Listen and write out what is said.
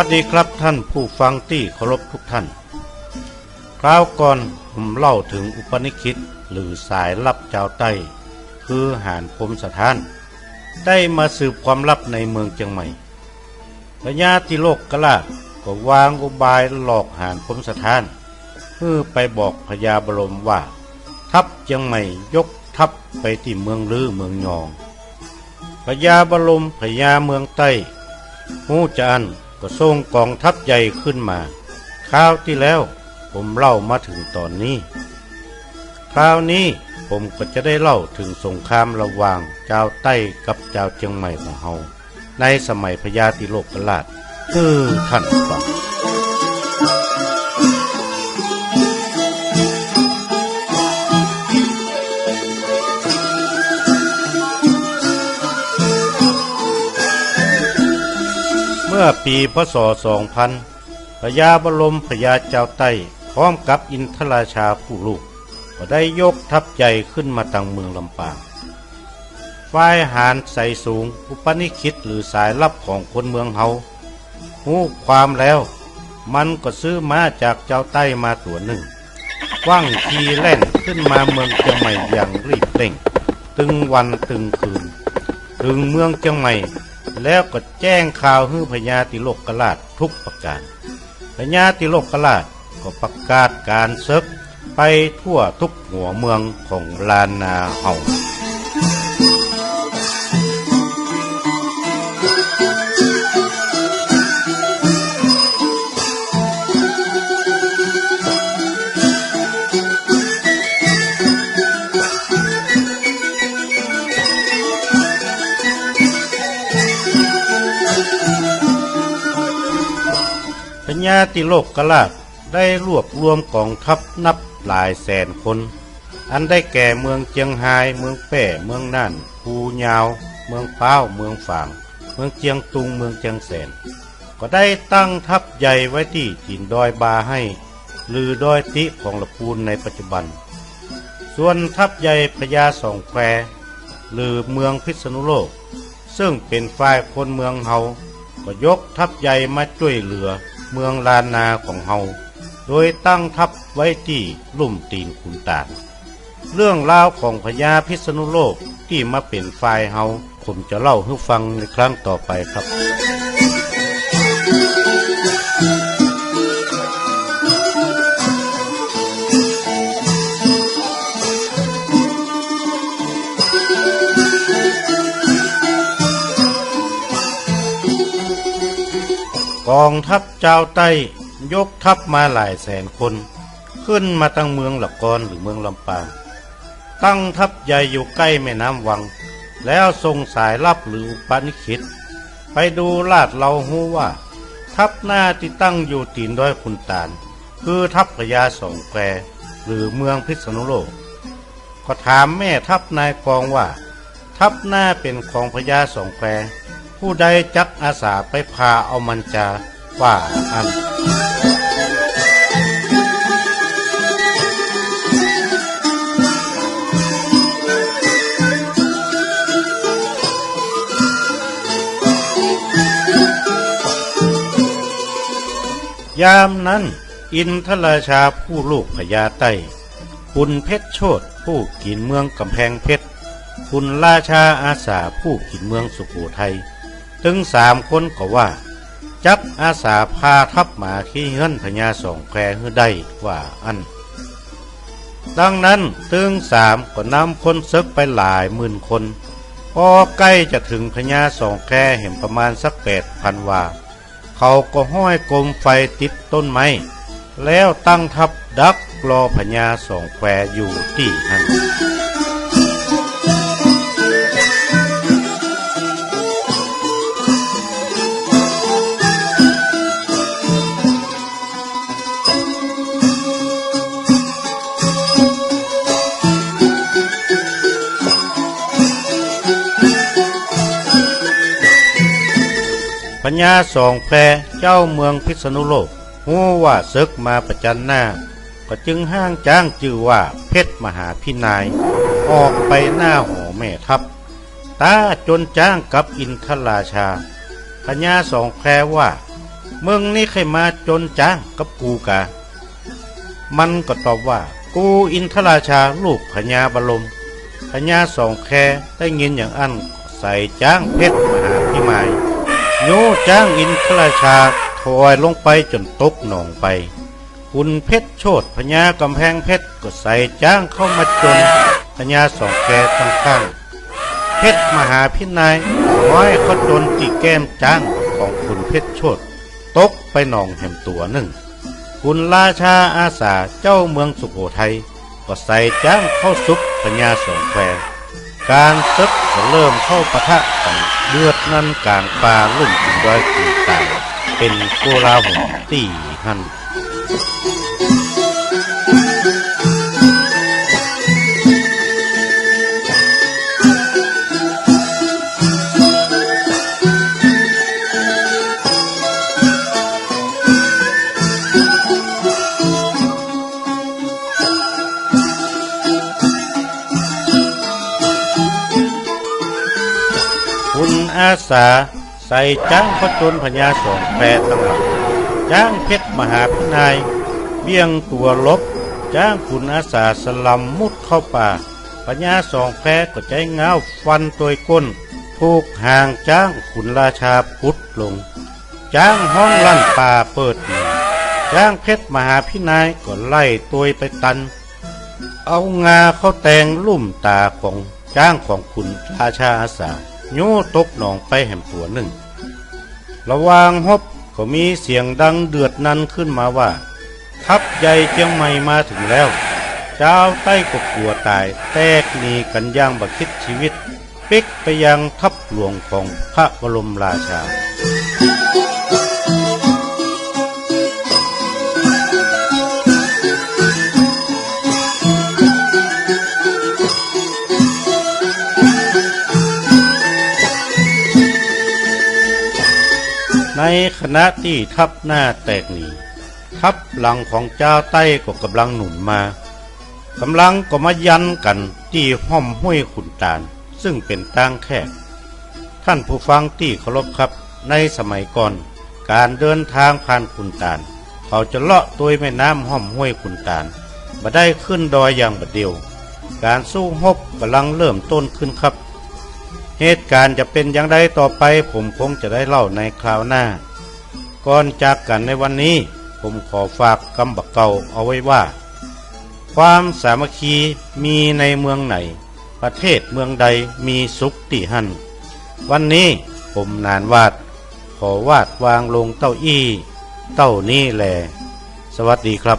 วัสดีครับท่านผู้ฟังที่เคารพทุกท่าน คราวก่อนผมเล่าถึงอุปนิคิตหรือสายลับเจ้าไต้ คือหานพมสถาน ได้มาสืบความลับในเมืองเชียงใหม่พญาติโลกกะลาก็วางอุบายหลอกหานพมสถานเพื่อไปบอกพญาบรมว่า ทัพเชียงใหม่ยกทัพไปที่เมืองลือเมืองยองพญาบรมพญาเมืองใต้หูจาน ก็ส่งกองทัพใหญ่ขึ้นมาคราวที่แล้วผมเล่ามาถึงตอนนี้ คราวนี้ผมก็จะได้เล่าถึงสงครามระหว่างเจ้าใต้กับเจ้าเชียงใหม่ของเฮาในสมัยพญาติโลกกราชคือท่านฟัง มื่อปีพศ 2000พญาบรมพญาเจ้าไต้พร้อมกับอินทราชาผู้ลูกก็ได้ยกทัพใหญ่ขึ้นมาตั้งเมืองลำปาง ฝ่ายหารใส่สูงอุปนิคิดหรือสายลับของคนเมืองเฮาหูความแล้วมันก็ซื้อมาจากเจ้าใต้มาตัวหนึ่งว่างทีแล่นขึ้นมาเมืองเชียงใหม่อย่างรีบเร่ง ตึงวันตึงคืน ถึงเมืองเชียงใหม่ แล้วก็แจ้งข่าวให้พญาติโลกกราชทุกประการพญาติโลกกราชก็ประกาศการศึกไปทั่วทุกหัวเมืองของลานนาเฮา ติโลกกราชได้รวบรวมกองทัพนับหลายแสนคน อันได้แก่เมืองเจียงไฮ้เมืองแป่เมืองน่านภูยาว เมืองเป้าเมืองฝาง เมืองเจียงตุงเมืองเจียงแสน ก็ได้ตั้งทัพใหญ่ไว้ที่ถินดอยบาให้ หรือดอยติของละปูนในปัจจุบัน ส่วนทัพใหญ่พญาสองแควหรือเมืองพิษณุโลก ซึ่งเป็นฝ่ายคนเมืองเฮาก็ยกทัพใหญ่มาช่วยเหลือ เมืองลานนาของเฮาโดยตั้งทัพไว้ที่ลุ่มตีนขุนตาลเรื่องราวของพญาพิษณุโลกที่มาเป็นฝ่ายเฮาผมจะเล่าให้ฟังในครั้งต่อไปครับ กองทัพเจ้าไต้ยกทัพมาหลายแสนคน ขึ้นมาตั้งเมืองหลักกรหรือเมืองลำปาง ตั้งทัพใหญ่อยู่ใกล้แม่น้ำวัง แล้วส่งสายลับหรืออุปนิคิดไปดูลาดเราหูว่า ทัพหน้าที่ตั้งอยู่ตีนด้อยคุณตาล คือทัพพญาสองแควหรือเมืองพิษณุโลก ก็ถามแม่ทัพนายกองว่า ทัพหน้าเป็นของพญาสองแคว ผู้ใดจักอาสาไปพาเอามันจาว่าอันยามนั้นอินทราชาผู้ลูกพญาไต้คุณเพชรโชตผู้กินเมืองกำแพงเพชร คุณราชาอาสาผู้กินเมืองสุโขทัย ถึงสามคนก็ว่า จักอาสาพาทัพมาขี้เฮือนพญาสองแควให้ได้ว่าอัน ดังนั้นถึงสามก็นำคนซึกไปหลายหมื่นคน พอใกล้จะถึงพญาสองแควเห็นประมาณสักแปดพันว่า เขาก็ห้อยกลมไฟติดต้นไม้ แล้วตั้งทัพดักรอพญาสองแควอยู่ที่นั่น ญาสองแพรเจ้าเมืองพิษณุโลกหูว่าศึกมาประจันหน้า ก็จึงห้างจ้างชื่อว่าเพชรมหาพินาย ออกไปหน้าหอแม่ทัพตาจนจ้างกับอินทราชาพญาสองแพรว่าเมืองนี่ใครมาจนจ้างกับกูกะ มันก็ตอบว่า กูอินทราชาลูกพญาบรมพญาสองแคได้ยินอย่างอันใส่จ้างเพชรมหาพิมาย โยจ้างอินทราชาถอยลงไปจนตกหนองไป คุณเพชรโชดพญากำแพงเพชรก็ใส่จ้างเข้ามาจนพญาสองแคตั้งข้างเพชรมหาพินายน้อยเขาจนตีแก้มจ้างของคุณเพชรโชดตกไปหนองแห่มตัวหนึ่ง คุณราชาอาสาเจ้าเมืองสุโขทัยก็ใส่จ้างเข้าซุปพญาสองแคว การซึกก็เริ่มเข้าปะทะกันเลือดนั้นกลางป่าลุ่มถึงด้อยคูตายเป็นโกลาหลตีหัน อาสา ใส่จ้างพระจนพญาสองแปรตั้งหลักจ้างเพชรมหาพินายเบี้ยงตัวลบ จ้างคุณอาสาสลัมมุดเข้าป่าพญาสองแพรก็ใจเงาฟันตัวก้นถูกห่างจ้างขุนราชาพุทธลง จ้างห้องลั่นป่าเปิดหนีจ้างเพชรมหาพินายก็ไล่ตัวไปตัน เอางาเข้าแตงลุ่มตาของจ้างของคุณราชาอาสา โยตกหนองไปแห่มตัวหนึ่ง ระหวางฮบก็มีเสียงดังเดือดนั้นขึ้นมาว่า ทัพใหญ่เจียงใหม่มาถึงแล้ว เจ้าใต้กบกลัวตายแตกหนีกันย่างบัคิดชีวิต ปิกไปยังทัพหลวงของพระบรมราชา ในขณะที่ทัพหน้าแตกหนีทัพหลังของเจ้าใต้ก็กำลังหนุนมากำลังก็มายันกันที่ห้อมห้วยขุนตาล ซึ่งเป็นตั้งแคบท่านผู้ฟังที่เคารพครับ ในสมัยก่อน การเดินทางผ่านขุนตาล เขาจะเลาะตัวแม่น้ำห้อมห้วยขุนตาลมาได้ขึ้นดอยอย่างบัดเดียว การสู้ฮบกำลังเริ่มต้นขึ้นครับ เหตุการณ์จะเป็นอย่างไรต่อไป ผมคงจะได้เล่าในคราวหน้า ก่อนจากกันในวันนี้ ผมขอฝากคำบักเก่าเอาไว้ว่า ความสามัคคีมีในเมืองไหน ประเทศเมืองใดมีสุขติหัน วันนี้ผมนานวาด ขอวาดวางลงเต้าอี้ เต้านี้แหลสวัสดีครับ